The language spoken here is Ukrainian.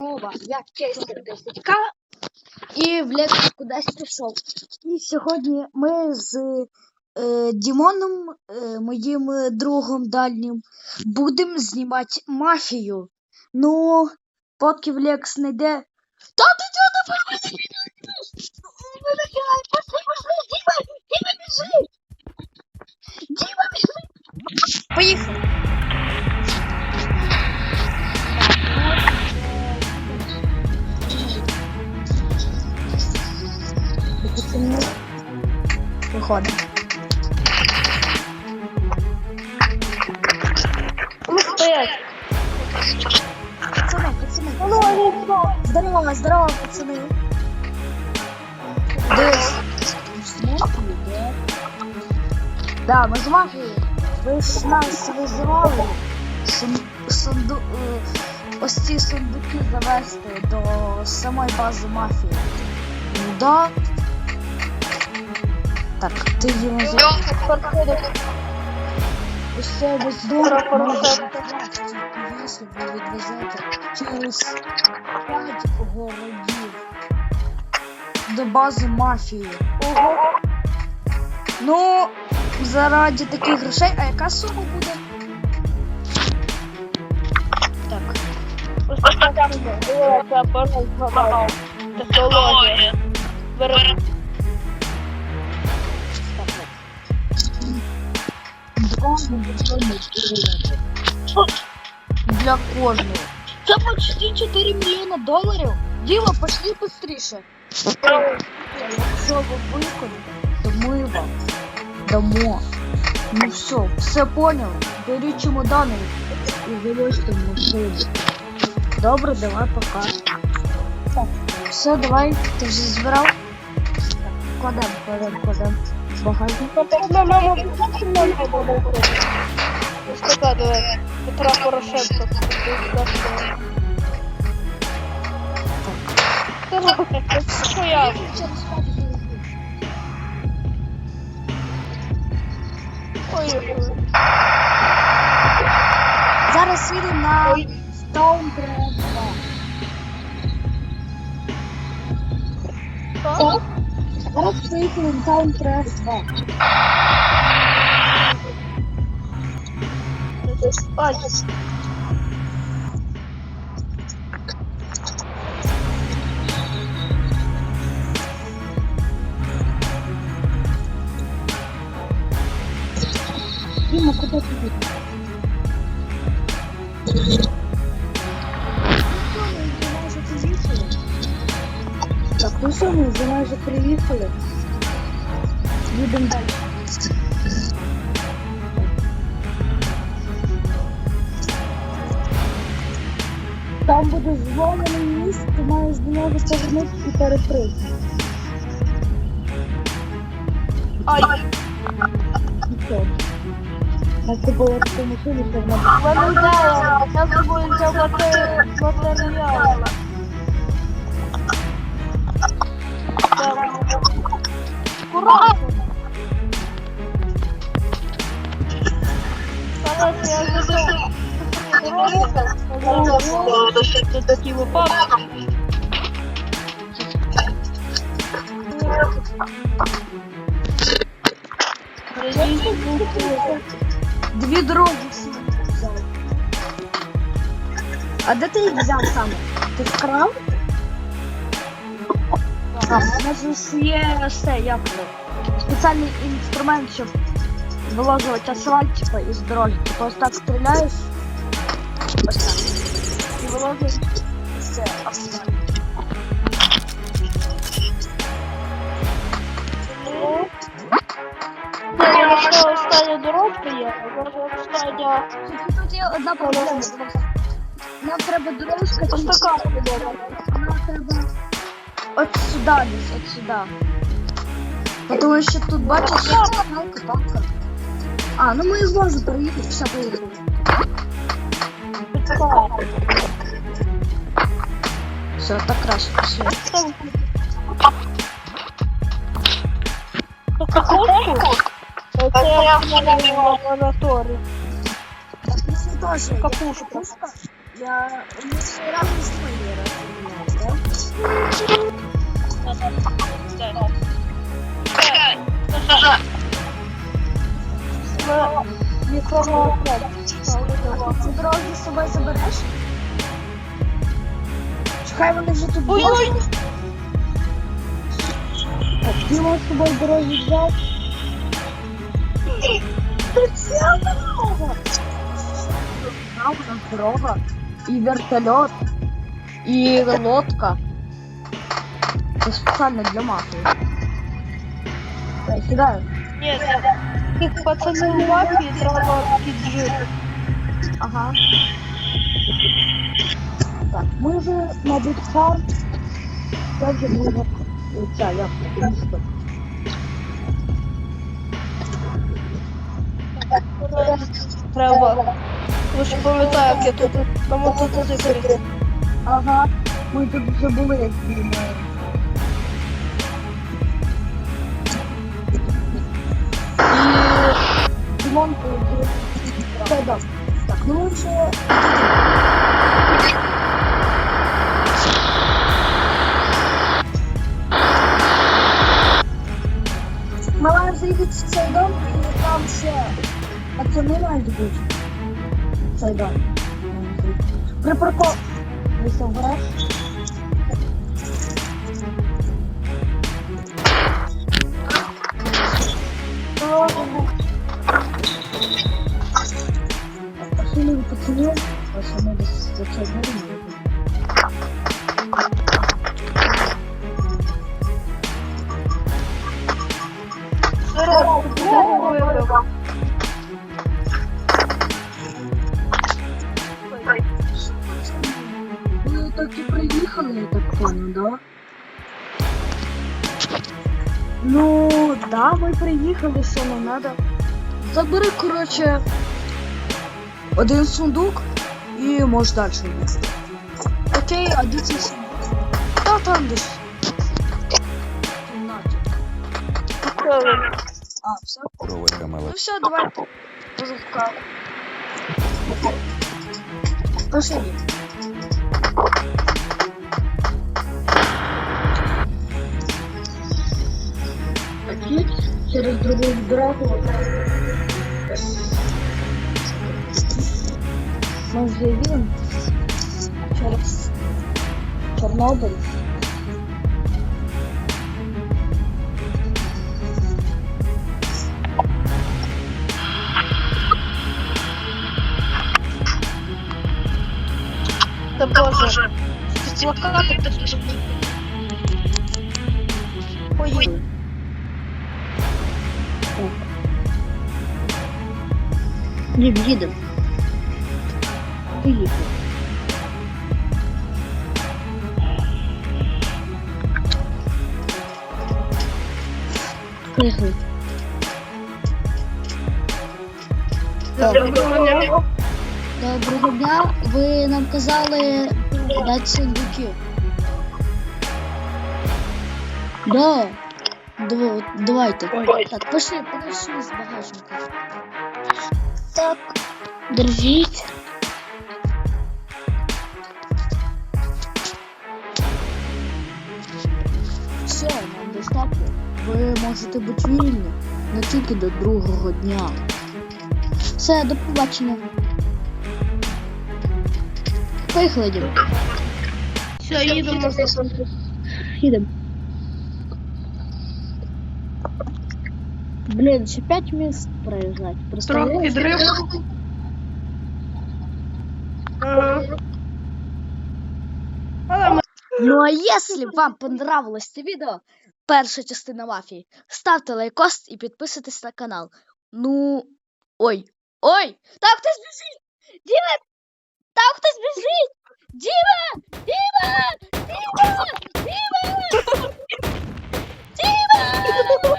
Здорово, я Честер 10к і в Лекс кудись пішов. І сьогодні ми з е, Дімоном, е, моїм другом дальнім, будемо знімати мафію. Ну, поки в Лекс не йде. Та ти чого не Виходимо. Ну, стоять. Пацаны, пацаны. Здорово, здорово, пацаны. Дивись. Да? Да, ми з мафією. Ви ж нас визивали сун- сунду... е, ось ці сундуки завести до самої бази мафії. Ну да. так, ти їм за... Ось це без дому Хорошо, може бути, якщо через 5 городів до бази мафії. Ого. Ну, заради таких грошей, а яка сума буде? Так, Ось така дивилася, боже, згадав. Технологія. Два мільйони гривень. Для кожного. Це почти 4 мільйони доларів. Діма, пошли швидше. Якщо ви виконаєте, то ми вам дамо. Ну все, все поняли. Беріть чемодани і вилазьте в машину. Добре, давай пока. Так, все, давай, ти вже збирав? Так, кладемо, кладемо, кладемо. в Багажник. Ось давай. Петра Порошенко. Що я? Ой, Зараз їдемо на. Стоунбред 2. що? Зараз поїхали на Таунпрес 2. Ай, Діма, куди ти їдеш? Так, ну що, ми вже майже приїхали. Їдемо далі. Там буде зволений міст, ти маєш до нього повернути і перекрити. ай. Все. Так було в цьому машині, що вона В мене ідея, я з собою взяв мате- зайду. Це такі випадки. Дві взяв. А де ти їх взяв саме? Ти вкрав? Так, у нас ж є як це, спеціальний інструмент, щоб вилажувати асфальт, типа, із дороги. Типа ось так стріляєш. Ось так. І асфальт. Це лише остання дорожка є, остання Тут є одна проблема. Нам треба дорожка, ось така подобається. Нам треба от сюди десь, от сюди. Тому що тут бачиш, палка, палка. А, ну ми зможемо проїхати, все поїхали. Почекай. Все, так краще пішли. Там- То капусту? Це я в лабораторії. Так, Мікрофон. Ти дорогу з собою забереш? Чекай, вони вже тут були. Ой-ой! Ти можеш з собою дорогу взяти? Прицел дорога! Дорога, дорога. І вертольот, і лодка. Це спеціально для мафії. Давай, сідай. Ні, тих пацанів в мафії треба піджити. Ага. Так, вже, мабуть, фарм. Це вже буде ця, як це, місто. Треба. Ви ж пам'ятаю, як я тут на мотоциклі. Ага, ми тут вже були, як знімаємо. Поїхав. Це да. Так, ну вже... Ми маємо заїхати в цей дом, і там ще пацани мають бути. Цей дом. Припарков. Там гараж. Здорово, вибив. Ви так і приїхали, я так понял, да? Ну, да, ми приїхали, що нам надо. Забери, короче, один сундук і можеш далі йти. Окей, а де цей сундук? Та там десь. В кімнаті. А, все? Здорово, Камела. Ну все, давайте. Позавка. Пошли. Опять через другую дорогу. Мы уже видим через Чернобыль. Та боже. Ці плакати такі. Ой, Не видим. Приехал. Приехали. доброго дня. Доброго дня. Ви нам казали дати сундуків. Да. Дво- Давайте. Ой. Так, пошли, подошли з багажника. Так. Держіть. Можете бути вільні не тільки до другого дня. Все, до побачення. Поїхали. Все, їдемо. Їдемо. Блін, ще 5 міст проїжджати. Трохи ми Ну а якщо вам понравилось це відео, перша частина мафії. Ставте лайкост і підписуйтесь на канал. Ну. Ой. Ой! Там хтось біжить! Діме! Там хтось біжить! Діме! Діме! Діме! Діме! Діме!